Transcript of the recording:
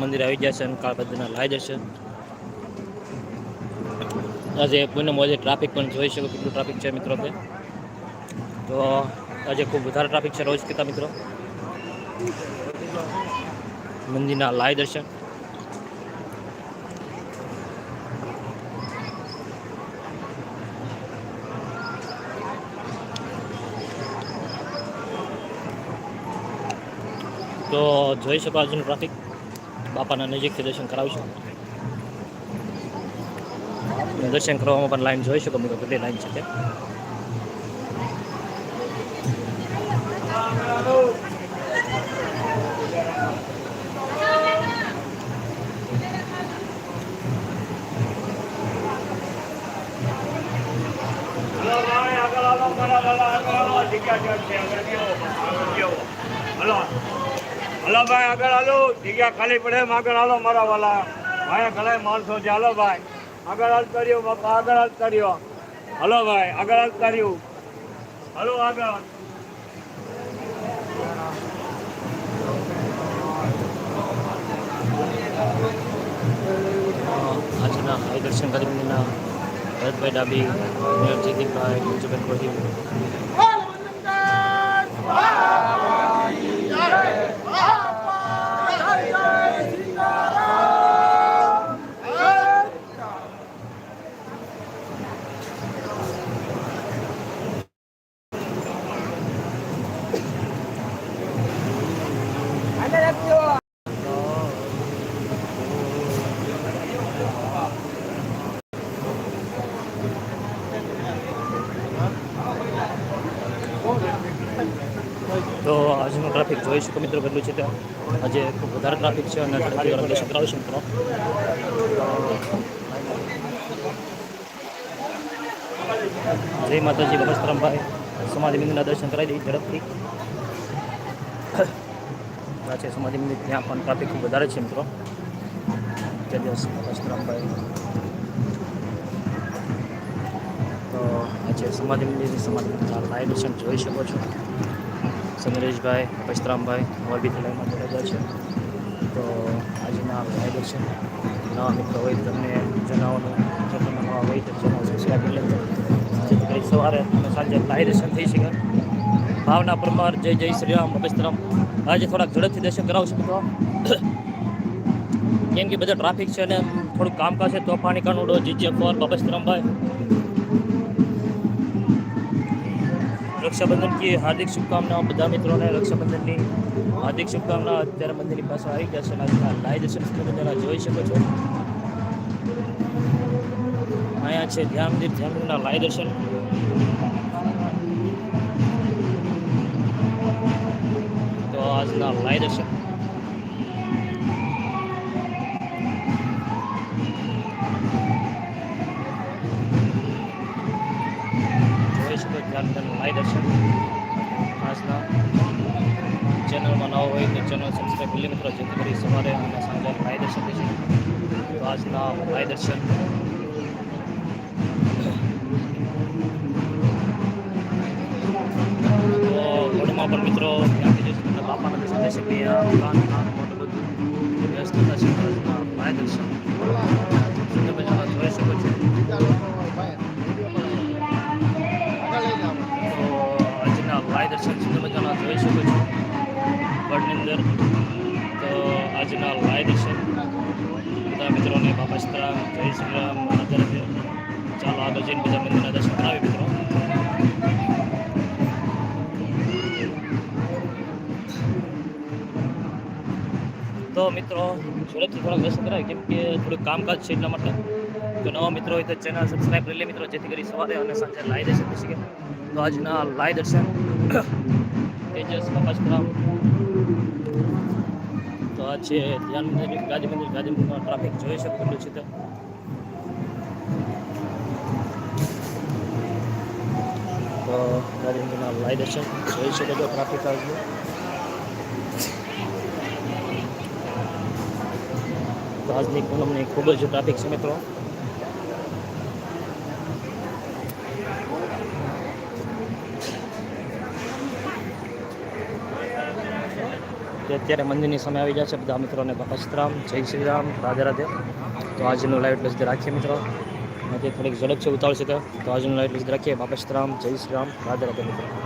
મંદિર આવી ગયા છે અને કાળભદ્રના લાય જશે. આજે પૂનમ આજે ટ્રાફિક પણ જોઈ શકો કેટલું ટ્રાફિક છે મિત્રો તે. તો આજે ખૂબ વધારે ટ્રાફિક છે રોજ કહેતા મિત્રો. મંદિરના લાય દર્શન. તો જોઈ શકો આજનું ટ્રાફિક બાપાના નજીકથી દર્શન કરાવીશું દર્શન કરવામાં પણ લાઈન જોઈ શકો મિત્રો કેટલી લાઈન છે તે આગળ હલો ભાઈ, આગળ હાલો. જગ્યા ખાલી પડે એમ આગળ હાલો મારા વાલા. ભાઈ ઘણા માણસો છે. હાલો ભાઈ. આગળ હાલ કર્યો બાપા, આગળ હાલ કર્યો હલો ભાઈ, આગળ હાલ કર્યું હલો આગળ. આજના હાઈ દર્શન કરી ભરતભાઈ ડાબી જયદીપભાઈ મંજુબેન કોહલી તો ટ્રાફિક જોઈ શકો મિત્રો કેટલું છે ત્યાં. આજે ખૂબ વધારે ટ્રાફિક છે અને દર્શન કરાવીશું મિત્રો. જય માતાજી બસ્તરામભાઈ સમાધિ મંદિરના દર્શન કરાવી દઈએ ઝડપથી. આ છે સમાધિ મંદિર, ત્યાં પણ ટ્રાફિક ખૂબ વધારે છે મિત્રો. જય દિવસ બસ્તરામભાઈ તો આજે સમાધિ મંદિરની સમાધિ મંદિર લાઈવ દર્શન જોઈ શકો છો. ચંદ્રેશભાઈ પસ્તરામભાઈ મોરબીથી લાઈનમાં જોડાયેલા છે તો આજના લાઈવ દર્શન નવા મિત્રો હોય તો તમને જણાવવાનું જો તમે નવા હોય તો ચેનલ સબસ્ક્રાઈબ કરી લેજો જેથી કરી સવારે અને સાંજે લાઈવ દર્શન થઈ શકે ભાવના પરમાર જય જય શ્રી રામ પસ્તરામ આજે થોડાક ઝડપથી દર્શન કરાવશું મિત્રો કેમ કે બધા ટ્રાફિક છે અને થોડુંક કામકાજ છે તોફાની કાનુડો જીજે ફોર બપસ્તરામભાઈ રક્ષાબંધન की હાર્દિક શુભકામનાઓ બધા મિત્રોને. રક્ષાબંધનની હાર્દિક શુભકામના અત્યારે મંદિરની પાસે આવી ગયા છે આજના લાઈવ દર્શન તમે જોઈ શકો છો. અહીંયા છે ધ્યાન મંદિર ધ્યાન મંદિરના લાઈવ દર્શન તો આજના લાઈવ દર્શન હોય તો ચેનલ સબસ્ક્રાઈબ કરી મિત્રો જેથી કરી સવારે અને સાંજે લાઈવ દર્શન થઈ શકે તો આજના લાઈવ દર્શન વડમાં પણ મિત્રો જશે તમને બાપાના શકે કાન કાન મોટું બધું વ્યવસ્થા છે આજના તમે જોઈ શકો છો? આજના લાઈવ દર્શન જોઈ શકો છો? ગઢની અંદર તો આજના લાઈવ છે. બધા મિત્રોને બાપા શ્રામ જય શ્રી રામ આદરણીય ચાલો આગળ જઈને બધા મંદિરના દર્શન કરાવી મિત્રો. તો મિત્રો સુરતથી થોડાક દર્શન કરાવી કેમ કે થોડુંક કામકાજ છે એટલા માટે. તો નવા મિત્રો હોય તો ચેનલ સબસ્ક્રાઈબ કરી લે મિત્રો, જેથી કરી સવારે અને સાંજે લાઈ દર્શન થઈ શકે તો આજના લાઈ દર્શન તેજસ બાપાસ્તરામ તો આ છે ધ્યાન મંદિર ગાંધી મંદિર ગાંધી મંદિરમાં ટ્રાફિક જોઈ શકો એટલું છે તો તો ગાંધી મંદિરના લાઈ દર્શન જોઈ શકો છો ટ્રાફિક આજનું આજની પૂનમની ખૂબ જ ટ્રાફિક છે મિત્રો. તે અત્યારે મંદિરની સામે આવી ગયા છે બધા મિત્રોને બાપા જય શ્રી રામ, રાધે રાધે. તો આજનું લાઈવ એટલે રાખીએ મિત્રો. અને થોડીક ઝડપ છે ઉતાવળ છે તો. આજનું લાઈવ એટલે રાખીએ. બાપા જય શ્રી રામ, રાધે રાધે મિત્રો.